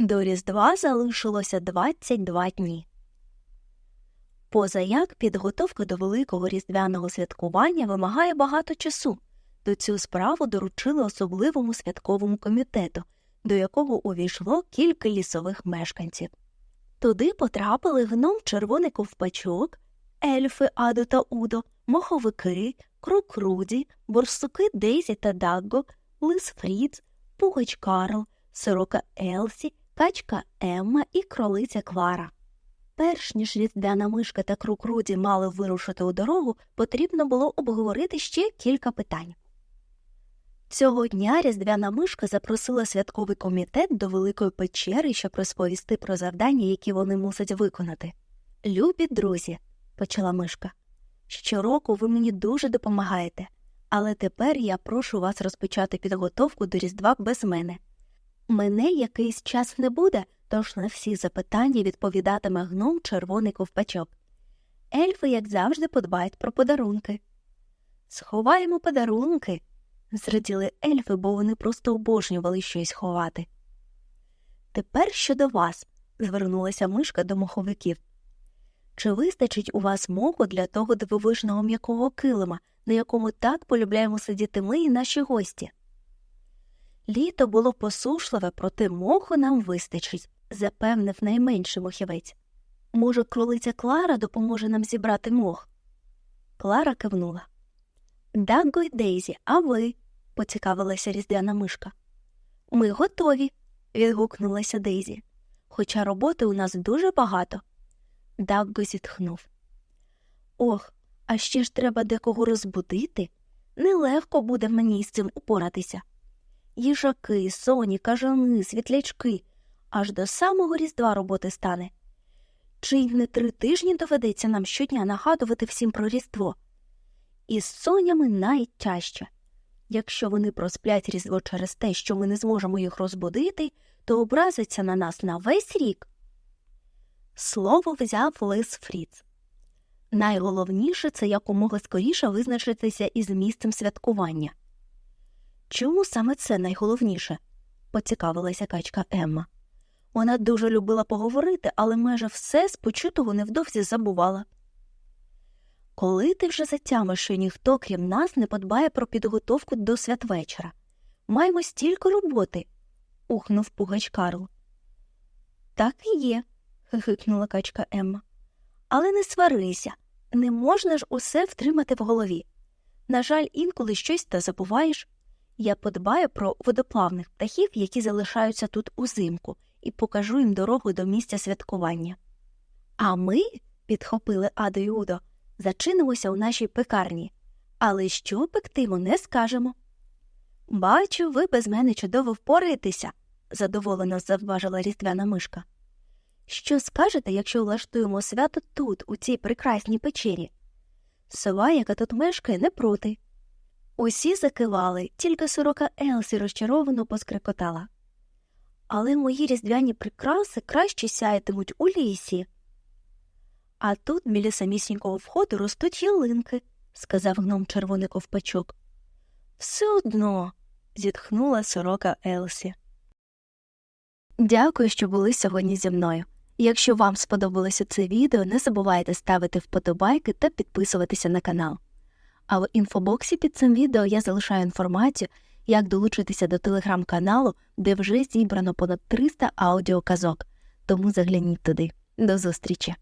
До Різдва залишилося 22 дні. Позаяк підготовка до великого різдвяного святкування вимагає багато часу, то цю справу доручили особливому святковому комітету, до якого увійшло кілька лісових мешканців. Туди потрапили гном червоний ковпачок, ельфи Адо та Удо, моховики, крокруді, борсуки Дейзі та Дагго, лис Фріц, пугач Карл, сорока Елсі, качка Емма і кролиця Клара. Перш ніж різдвяна мишка та крукруді мали вирушити у дорогу, потрібно було обговорити ще кілька питань. Цього дня різдвяна мишка запросила святковий комітет до Великої печери, щоб розповісти про завдання, які вони мусять виконати. Любі друзі, почала мишка, щороку ви мені дуже допомагаєте, але тепер я прошу вас розпочати підготовку до Різдва без мене. Мене якийсь час не буде, тож на всі запитання відповідатиме гном червоний ковпачок. Ельфи, як завжди, подбають про подарунки. Сховаємо подарунки, зраділи ельфи, бо вони просто обожнювали щось ховати. Тепер щодо вас, звернулася мишка до моховиків. Чи вистачить у вас моху для того дивовижного м'якого килима, на якому так полюбляємо сидіти ми і наші гості? Літо було посушливе, проте моху нам вистачить, запевнив найменший мохівець. Може, кролиця Клара допоможе нам зібрати мох? Клара кивнула. Дагго й Дейзі, а ви? поцікавилася різдвяна мишка. Ми готові, відгукнулася Дейзі. Хоча роботи у нас дуже багато. Дагго зітхнув. Ох, а ще ж треба декого розбудити. Нелегко буде мені з цим упоратися. Їжаки, соні, кажани, світлячки, аж до самого різдва роботи стане. Чи й не три тижні доведеться нам щодня нагадувати всім про різдво? І з сонями найтяжче. Якщо вони просплять різдво через те, що ми не зможемо їх розбудити, то образиться на нас на весь рік. Слово взяв лис Фріц. Найголовніше це якомога скоріше визначитися із місцем святкування. Чому саме це найголовніше? поцікавилася качка Емма. Вона дуже любила поговорити, але майже все з почутого невдовзі забувала. Коли ти вже затямиш, що ніхто, крім нас, не подбає про підготовку до святвечора. Маємо стільки роботи. ухнув пугач Карл. Так і є, хихикнула качка Емма. Але не сварися, не можна ж усе втримати в голові. На жаль, інколи щось та забуваєш. Я подбаю про водоплавних птахів, які залишаються тут узимку, і покажу їм дорогу до місця святкування. А ми, підхопили Адо й Удо, зачинимося у нашій пекарні, але що пектимо не скажемо. Бачу, ви без мене чудово впораєтеся, задоволено завважила різдвяна мишка. Що скажете, якщо влаштуємо свято тут, у цій прекрасній печері? Сова, яка тут мешкає, не проти. Усі закивали, тільки сорока Елсі розчаровано поскрикотала. Але мої різдвяні прикраси краще сяятимуть у лісі. А тут біля самісінького входу ростуть ялинки, сказав гном червоний ковпачок. Все одно, зітхнула сорока Елсі. Дякую, що були сьогодні зі мною. Якщо вам сподобалося це відео, не забувайте ставити вподобайки та підписуватися на канал. А в інфобоксі під цим відео я залишаю інформацію, як долучитися до телеграм-каналу, де вже зібрано понад 300 аудіоказок, тому загляніть туди. До зустрічі!